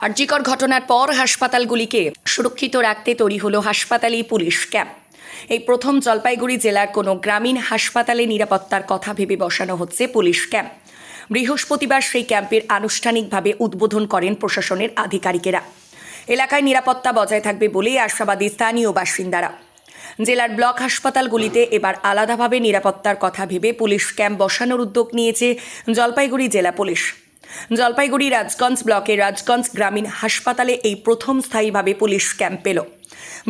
আর্যিকর ঘটনার পর হাসপাতালগুলিকে সুরক্ষিত রাখতে তৈরি হলো হাসপাতালি পুলিশ ক্যাম্প। এই প্রথম জলপাইগুড়ি জেলার কোনো গ্রামীণ হাসপাতালে নিরাপত্তার কথা ভেবে বসানো হচ্ছে পুলিশ ক্যাম্প। বৃহস্পতিবার সেই ক্যাম্পের আনুষ্ঠানিকভাবে উদ্বোধন করেন প্রশাসনের আধিকারিকেরা। এলাকায় নিরাপত্তা বজায় থাকবে বলেই আশাবাদী স্থানীয় বাসিন্দারা। জেলার ব্লক হাসপাতালগুলিতে এবার আলাদাভাবে নিরাপত্তার কথা ভেবে পুলিশ ক্যাম্প বসানোর উদ্যোগ নিয়েছে জলপাইগুড়ি জেলা পুলিশ। জলপাইগুড়ি রাজগঞ্জ ব্লকের রাজগঞ্জ গ্রামীণ হাসপাতালে এই প্রথম স্থায়ীভাবে পুলিশ ক্যাম্প পেল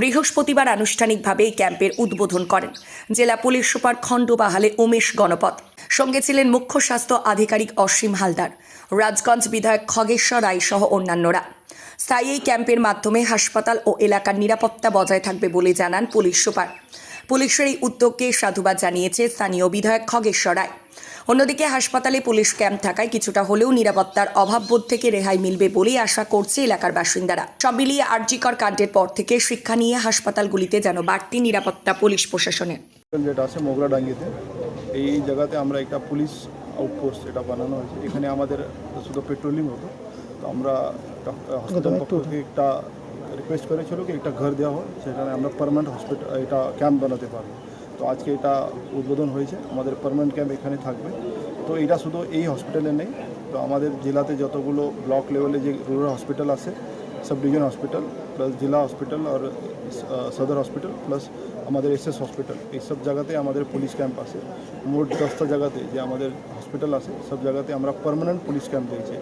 বৃহস্পতিবার আনুষ্ঠানিকভাবে এই ক্যাম্পের উদ্বোধন করেন জেলা পুলিশ সুপার খণ্ড বাহালে উমেশ গণপত। সঙ্গে ছিলেন মুখ্য স্বাস্থ্য আধিকারিক অসীম হালদার, রাজগঞ্জ বিধায়ক খগেশ্বর রায় সহ অন্যান্যরা। স্থায়ী এই ক্যাম্পের মাধ্যমে হাসপাতাল ও এলাকার নিরাপত্তা বজায় থাকবে বলে জানান পুলিশ সুপার। পুলিশের এই উদ্যোগকে সাধুবাদ জানিয়েছে স্থানীয় বিধায়ক খগেশ্বর রায়। অন্যদিকে হাসপাতালে পুলিশ ক্যাম্প থাকায় কিছুটা হলেও নিরাপত্তার অভাববোধ থেকে রেহাই মিলবে বলেই আশা করছে এলাকার বাসিন্দারা। সব মিলিয়ে আরজিকর কাণ্ডের পর থেকে শিক্ষা নিয়ে হাসপাতালগুলিতে যেন বাড়তি নিরাপত্তা পুলিশ প্রশাসনের। যেটা আছে মোগরাডাঙ্গিতে এই জায়গাতে আমরা একটা পুলিশ আউটপোস্ট এটা বানানো হয়েছে। এখানে আমাদের শুধু পেট্রোলিং হতো। তো আমরা একটা রিকোয়েস্ট করেছিল কি একটা ঘর দেওয়া হয় সেখানে আমরা পারমানেন্ট হসপিটাল এটা ক্যাম্প বানাতে পারব। তো আজকে এটা উদ্বোধন হয়েছে। আমাদের পারমানেন্ট ক্যাম্প এখানে থাকবে। তো এটা শুধু এই হসপিটালে নেই। তো আমাদের জেলাতে যতগুলো ব্লক লেভেলে যে রুরাল হসপিটাল আছে সাব ডিভিশন হসপিটাল প্লাস জেলা হসপিটাল আর সদর হসপিটাল প্লাস আমাদের এসএস হসপিটাল এইসব জায়গাতে আমাদের পুলিশ ক্যাম্প আছে। মোট দশটা জায়গাতে যে আমাদের হসপিটাল আছে, সব জায়গাতে আমরা পারমানেন্ট পুলিশ ক্যাম্প দিয়েছি।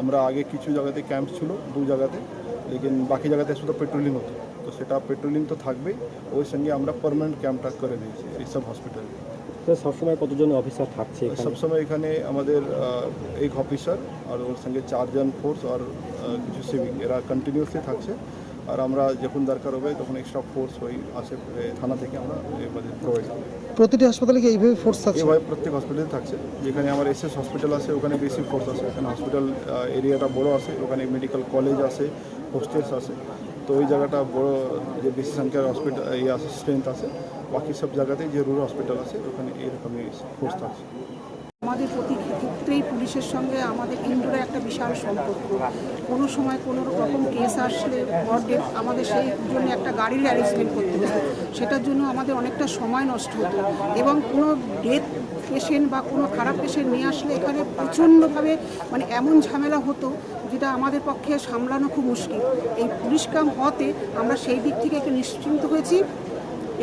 আমরা আগে কিছু জায়গাতে ক্যাম্প ছিল, দু জায়গাতে। লেকিন বাকি জায়গাতে শুধু পেট্রোলিং হতো। তো সেটা পেট্রোলিং তো থাকবেই ওই সঙ্গে আমরা পার্মানেন্ট ক্যাম্পটা করে দিয়েছি এইসব হসপিটালে স্যার সবসময় কতজন অফিসার থাকছে সবসময় এখানে আমাদের এক অফিসার আর ওর সঙ্গে চারজন ফোর্স আর কিছু সিভিক এরা কন্টিনিউসলি থাকছে। আর আমরা যখন দরকার হবে তখন এক্সট্রা ফোর্স ওই আসে থানা থেকে আমরা এবারে প্রোভাইড করি। প্রতিটি হাসপাতালে কি এইভাবে ফোর্স থাকছে এভাবে প্রত্যেক হসপিটালে থাকছে। যেখানে আমার এস এস হসপিটাল আছে ওখানে বেশি ফোর্স আছে। এখানে হসপিটাল এরিয়াটা বড় আছে ওখানে মেডিকেল কলেজ আছে হোস্টেলস আছে। তো ওই জায়গাটা বড় যে বেশি সংখ্যার হসপিটাল ইয়ে আছে স্ট্রেংথ আছে। বাকি সব জায়গাতে যে রুরাল হসপিটাল আছে, ওখানে এরকমই ফোর্স থাকছে আমাদের প্রতি ক্ষেত্রেই পুলিশের সঙ্গে আমাদের ইন্ডোরের একটা বিশাল সম্পর্ক। কোনো সময় কোনো রকম কেস আসলে ডেট আমাদের সেই জন্য একটা গাড়ির অ্যারেঞ্জমেন্ট করতে হতো। সেটার জন্য আমাদের অনেকটা সময় নষ্ট হতো এবং কোনো ডেথ পেশেন্ট বা কোনো খারাপ পেশেন্ট নিয়ে আসলে এখানে প্রচণ্ডভাবে মানে এমন ঝামেলা হতো যেটা আমাদের পক্ষে সামলানো খুব মুশকিল। এই পুলিশ কাম হতে আমরা সেই দিক থেকে একটু নিশ্চিন্ত হয়েছি।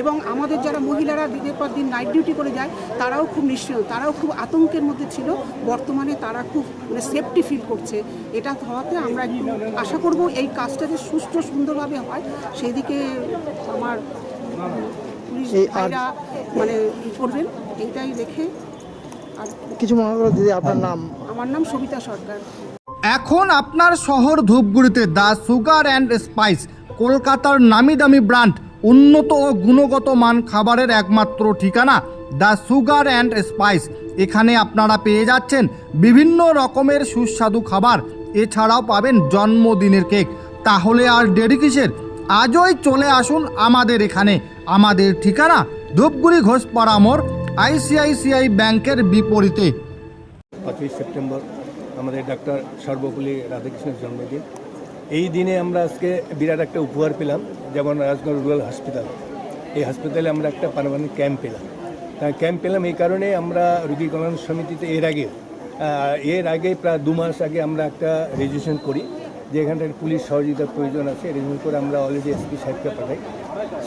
এবং আমাদের যারা মহিলারা দিনের পর দিন নাইট ডিউটি করে যায় তারাও খুব নিশ্চিন্ত তারাও খুব আতঙ্কের মধ্যে ছিল। বর্তমানে তারা খুব মানে সেফটি ফিল করছে। এটা হওয়াতে আমরা একটু আশা করব এই কাজটা যে সুষ্ঠু সুন্দরভাবে হয় সেই দিকে আমার পুলিশ ভাইরা মানে ই করবেন এইটাই দেখে আর কিছু মনে করো দিদি আপনার নাম? আমার নাম সবিতা সরকার। এখন আপনার শহর ধূপগুড়িতে দ্য সুগার অ্যান্ড স্পাইস কলকাতার নামি দামি ব্র্যান্ড উন্নত ও গুণগত মান খাবারের একমাত্র ঠিকানা, দ্য সুগার অ্যান্ড স্পাইস। এখানে আপনারা পেয়ে যাচ্ছেন বিভিন্ন রকমের সুস্বাদু খাবার। এছাড়াও পাবেন জন্মদিনের কেক। তাহলে আর দেরি কিসের? আজই চলে আসুন আমাদের এখানে। আমাদের ঠিকানা ধূপগুড়ি ঘোষপাড়া মোড়, আইসিআইসিআই ব্যাংকের বিপরীতে। পাঁচই সেপ্টেম্বর, আমাদের ডাক্তার সর্বপল্লী রাধাকৃষ্ণের জন্মদিন। এই দিনে আমরা আজকে বিরাট একটা উপহার পেলাম, যেমন রাজগঞ্জ রুরাল হসপিটাল এই হাসপাতালে আমরা একটা পারমানেন্ট ক্যাম্প পেলাম। ক্যাম্প পেলাম এই কারণে আমরা রুগী কল্যাণ সমিতিতে এর আগে এর আগে প্রায় দু মাস আগে আমরা একটা রেজিস্ট্রেশন করি যে এখানটায় পুলিশ সহযোগিতার প্রয়োজন আছে রেজিস্ট্রেশন করে আমরা অলরেডি এসপি সাহেবকে পাঠাই।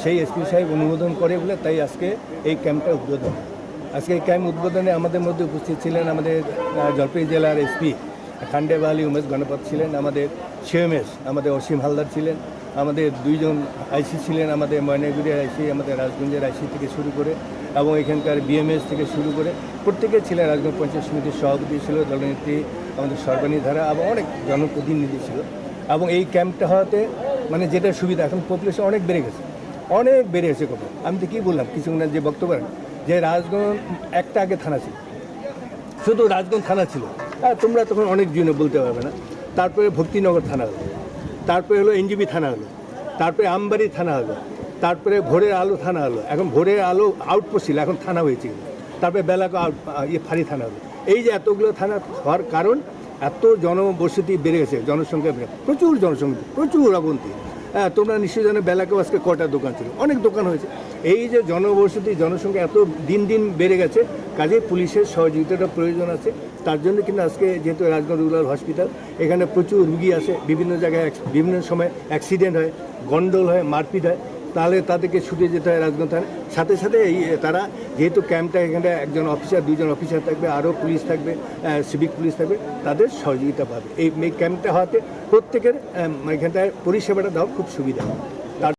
সেই এসপি সাহেব অনুমোদন করে বলে তাই আজকে এই ক্যাম্পটা উদ্বোধন। আজকে এই ক্যাম্প উদ্বোধনে আমাদের মধ্যে উপস্থিত ছিলেন আমাদের জলপাইগুড়ি জেলার এসপি খান্ডেবা আলী, উমেশ গণপত ছিলেন, আমাদের সিএমএস আমাদের অসীম হালদার ছিলেন, আমাদের দুইজন আইসি ছিলেন, আমাদের ময়নাগুড়ির আইসি, আমাদের রাজগঞ্জের আইসি থেকে শুরু করে, এবং এখানকার বিএমএস থেকে শুরু করে প্রত্যেকে ছিলেন রাজগঞ্জ পঞ্চায়েত সমিতির সভাপতি ছিল, দলনেত্রী, আমাদের সর্বাণী ধারা, এবং অনেক জনপ্রতিনিধি ছিল। এবং এই ক্যাম্পটা হওয়াতে মানে যেটা সুবিধা, এখন পপুলেশন অনেক বেড়ে গেছে। অনেক বেড়ে গেছে কত আমি তো কী বললাম কিছুক্ষণের যে বক্তব্য যে রাজগঞ্জ একটা আগে থানা ছিল। শুধু রাজগঞ্জ থানা ছিল। তোমরা তখন অনেক জনে বলতে পারবে না। তারপরে ভক্তিনগর থানা হলো। তারপরে হলো এনজিবি থানা হলো। তারপরে আমবাড়ি থানা হলো। তারপরে ভোরের আলো থানা হলো। এখন ভোরের আলো আউটপোস্ট ছিল, এখন থানা হয়েছে। তারপরে বেলাকো আউট ইয়ে ফাঁড়ি থানা হলো। এই যে এতগুলো থানা হওয়ার কারণ, এত জনবসতি বেড়ে গেছে, জনসংখ্যা বেড়ে প্রচুর জনসংখ্যা, প্রচুর অবন্তি। হ্যাঁ তোমরা নিশ্চয়ই জানো, বেলাকেও আজকে কটা দোকান ছিল। অনেক দোকান হয়েছে। এই যে জনবসতি, জনসংখ্যা এত দিন দিন বেড়ে গেছে কাজে পুলিশের সহযোগিতাটা প্রয়োজন আছে। তার জন্য কিন্তু আজকে যেহেতু রাজগঞ্জ রুরাল হসপিটাল, এখানে প্রচুর রুগী আসে, বিভিন্ন জায়গায় বিভিন্ন সময় অ্যাক্সিডেন্ট হয় গন্ডল হয়, মারপিট হয়, তাহলে তাদেরকে ছুটে যেতে হয় রাজগঞ্জ থানায়। সাথে সাথে এই, তারা যেহেতু ক্যাম্পটা এখানে একজন অফিসার দুজন অফিসার থাকবে, আরও পুলিশ থাকবে সিভিক পুলিশ থাকবে, তাদের সহযোগিতা পাবে। এই ক্যাম্পটা হওয়াতে প্রত্যেকের এখানটায় পরিষেবাটা দেওয়া খুব সুবিধা।